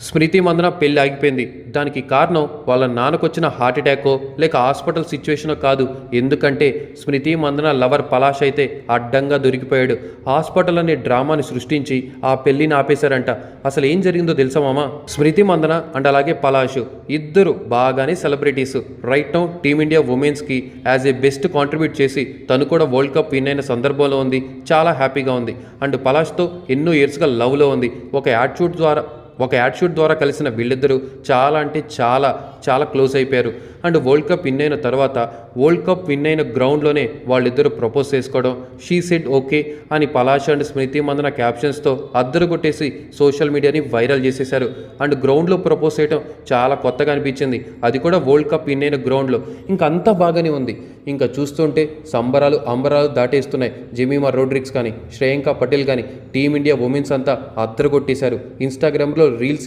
స్మృతి మందన పెళ్ళి ఆగిపోయింది. దానికి కారణం వాళ్ళ నాన్నకొచ్చిన హార్ట్ అటాకో లేక హాస్పిటల్ సిచ్యువేషనో కాదు. ఎందుకంటే స్మృతి మందన లవర్ పలాష్ అయితే అడ్డంగా దొరికిపోయాడు. హాస్పిటల్ అనే డ్రామాని సృష్టించి ఆ పెళ్ళిని ఆపేశారంట. అసలు ఏం జరిగిందో తెలుసా మామ? స్మృతి మందన అండ్ అలాగే పలాష్ ఇద్దరు బాగానే celebrities. Right now Team India ఉమెన్స్కి as a best contribute చేసి తను కూడా వరల్డ్ కప్ విన్ అయిన సందర్భంలో ఉంది. చాలా హ్యాపీగా ఉంది. అండ్ పలాష్తో ఎన్నో ఇయర్స్గా లవ్లో ఉంది. ఒక యాడ్షూట్ ద్వారా ఒక యాడ్షూట్ ద్వారా కలిసిన వీళ్ళిద్దరూ చాలా అంటే చాలా చాలా క్లోజ్ అయిపోయారు. అండ్ వరల్డ్ కప్ విన్ అయిన తర్వాత వరల్డ్ కప్ విన్ అయిన గ్రౌండ్లోనే వాళ్ళిద్దరూ ప్రపోజ్ చేసుకోవడం షీ సెడ్ ఓకే అని పలాష అండ్ స్మృతి మందన క్యాప్షన్స్తో అద్దరు కొట్టేసి సోషల్ మీడియాని వైరల్ చేసేశారు. అండ్ గ్రౌండ్లో ప్రపోజ్ చేయడం చాలా కొత్తగా అనిపించింది. అది కూడా వరల్డ్ కప్ విన్ అయిన గ్రౌండ్లో. ఇంకా అంతా బాగానే ఉంది. ఇంకా చూస్తుంటే సంబరాలు అంబరాలు దాటేస్తున్నాయి. జెమీమా రోడ్రిక్స్ కానీ శ్రేయంక పటేల్ కానీ టీమిండియా ఉమెన్స్ అంతా అద్దరు కొట్టేశారు ఇన్స్టాగ్రామ్లో ریل